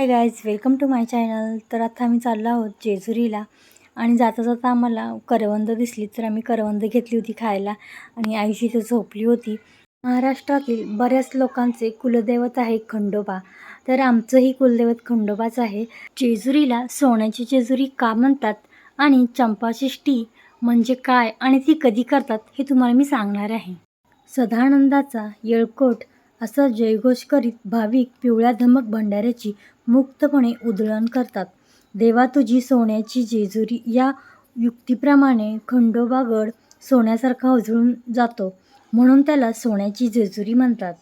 Hi guys welcome to my channel तर आता आम्ही चाललो आहोत जेजुरीला आणि जाता जाता आम्हाला करवंद दिसली. तर आम्ही करवंद घेतली होती खायला आणि आईशी तर झोपली होती. महाराष्ट्रातील बऱ्याच लोकांचे कुलदैवत आहे खंडोबा. तर आमचंही कुलदैवत खंडोबाच आहे. जेजुरीला सोन्याची जेजुरी का म्हणतात आणि चंपाषष्ठी म्हणजे काय आणि ती कधी करतात हे तुम्हाला मी सांगणार आहे. सदानंदाचा येळकोट असा जयघोष करीत भाविक पिवळ्या धमक भंडाऱ्याची मुक्तपणे उधळण करतात. देवा तुझी सोन्याची जेजुरी या युक्तीप्रमाणे खंडोबागड सोन्यासारखा उजळून जातो म्हणून त्याला सोन्याची जेजुरी म्हणतात.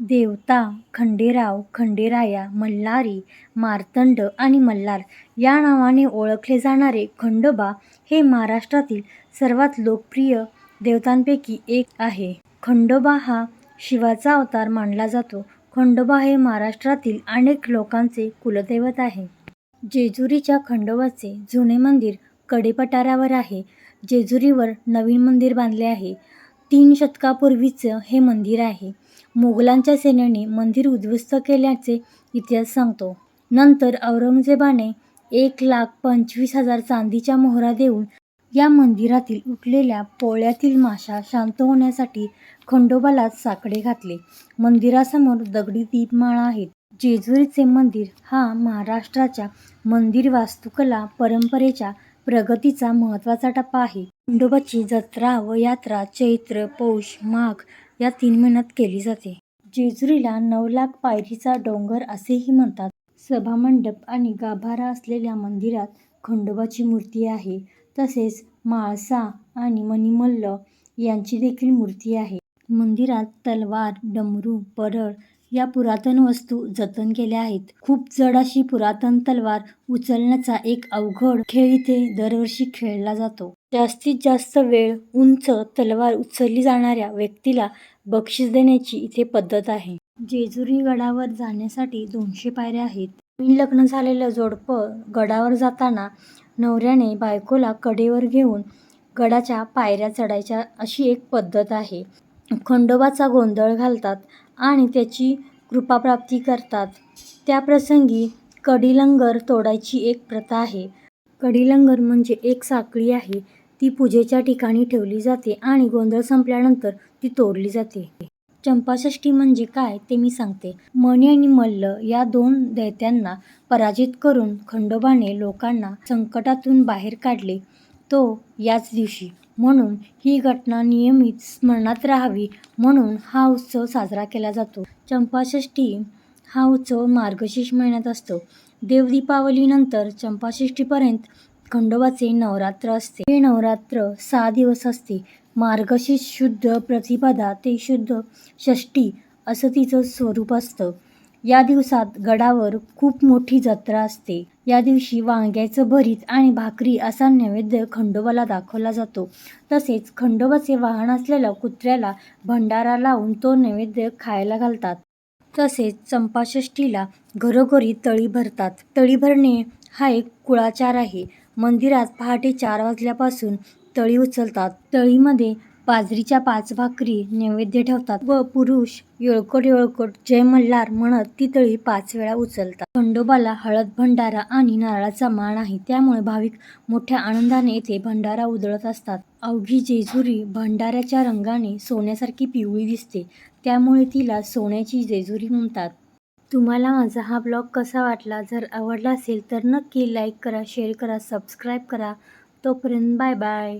देवता खंडेराव खंडेराया मल्हारी मार्तंड आणि मल्हार या नावाने ओळखले जाणारे खंडोबा हे महाराष्ट्रातील सर्वात लोकप्रिय देवतांपैकी एक आहे. खंडोबा हा शिवाचा अवतार मानला जातो. खंडोबा हे महाराष्ट्रातील अनेक लोकांचे कुलदैवत आहे. जेजुरीच्या खंडोबाचे जुने मंदिर कडेपठारावर आहे. जेजुरीवर नवीन मंदिर बांधले आहे. तीन शतकापूर्वीचं हे मंदिर आहे. मोगलांच्या सेनेने मंदिर उद्ध्वस्त केल्याचे इतिहास सांगतो. नंतर औरंगजेबाने एक लाख पंचवीस हजार चांदीच्या मोहरा देऊन या मंदिरातील उठलेल्या पोळ्यातील माशा शांत होण्यासाठी खंडोबाला साकडे घातले. मंदिरासमोर दगडी दीपमाळा आहेत जेजुरीचे मंदिर हा महाराष्ट्राच्या मंदिर वास्तुकला परंपरेच्या प्रगतीचा महत्त्वाचा टप्पा आहे. खंडोबाची जत्रा व यात्रा चैत्र पौष माघ या तीन महिन्यात केली जाते. जेजुरीला नऊ लाख पायरीचा डोंगर असेही म्हणतात. सभामंडप आणि गाभारा असलेल्या मंदिरात खंडोबाची मूर्ती आहे. तसेच म्हाळसा आणि मणिमल्ल यांची देखील मूर्ती आहे. मंदिरात तलवार डमरू परळ या पुरातन वस्तू जतन केल्या आहेत. खूप जड अशी पुरातन तलवार उचलण्याचा एक अवघड खेळ इथे दरवर्षी खेळला जातो. जास्तीत जास्त वेळ उंच तलवार उचलली जाणाऱ्या व्यक्तीला बक्षीस देण्याची इथे पद्धत आहे. जेजुरी गडावर जाण्यासाठी दोनशे पायऱ्या आहेत. नवीन लग्न झालेलं जोडपं गडावर जाताना नवऱ्याने बायकोला कडेवर घेऊन गडाच्या पायऱ्या चढायच्या अशी एक पद्धत आहे. खंडोबाचा गोंधळ घालतात आणि त्याची कृपाप्राप्ती करतात. त्याप्रसंगी कडीलंगर तोडायची एक प्रथा आहे. कडीलंगर म्हणजे एक साखळी आहे. ती पूजेच्या ठिकाणी ठेवली जाते आणि गोंधळ संपल्यानंतर ती तोडली जाते. चंपाषष्ठी म्हणजे काय ते मी सांगते. मणी आणि मल्ल या दोन दैत्यांना पराजित करून खंडोबाने लोकांना संकटातून बाहेर काढले. तो याच दिवशी म्हणून ही घटना नियमित स्मरणात राहावी म्हणून हा उत्सव साजरा केला जातो. चंपाषष्ठी हा उत्सव मार्गशीर्ष महिन्यात असतो. देवदीपावलीनंतर चंपाषष्ठीपर्यंत खंडोबाचे नवरात्र असते. हे नवरात्र सहा दिवस असते. मार्गशीर्ष शुद्ध प्रतिपदा ते शुद्ध षष्ठी असं तिचं स्वरूप असतं. या दिवसात गडावर खूप मोठी जत्रा असते. या दिवशी वांग्याचं भरीत आणि भाकरी असा नैवेद्य खंडोबाला दाखवला जातो. तसेच खंडोबाचे वाहन असलेल्या कुत्र्याला भंडारा लावून तो नैवेद्य खायला घालतात. तसेच चंपाषष्ठीला घरोघरी तळी भरतात. तळी भरणे हा एक कुळाचार आहे. मंदिरात पहाटे चार वाजल्यापासून तळी उचलतात. तळीमध्ये बाजरीच्या पाच भाकरी नैवेद्य ठेवतात व पुरुष येळकोट येळकोट जय मल्हार म्हणत ती तळी पाच वेळा उचलतात. खंडोबाला हळद भंडारा आणि नारळाचा मान आहे. त्यामुळे भाविक मोठ्या आनंदाने येथे भंडारा उधळत असतात. अवघी जेजुरी भंडाऱ्याच्या रंगाने सोन्यासारखी पिवळी दिसते. त्यामुळे तिला सोन्याची जेजुरी म्हणतात. तुम्हाला माझा हा ब्लॉग कसा वाटला? जर आवडला असेल तर नक्की लाईक करा शेअर करा सबस्क्राईब करा. तोपर्यंत बाय बाय.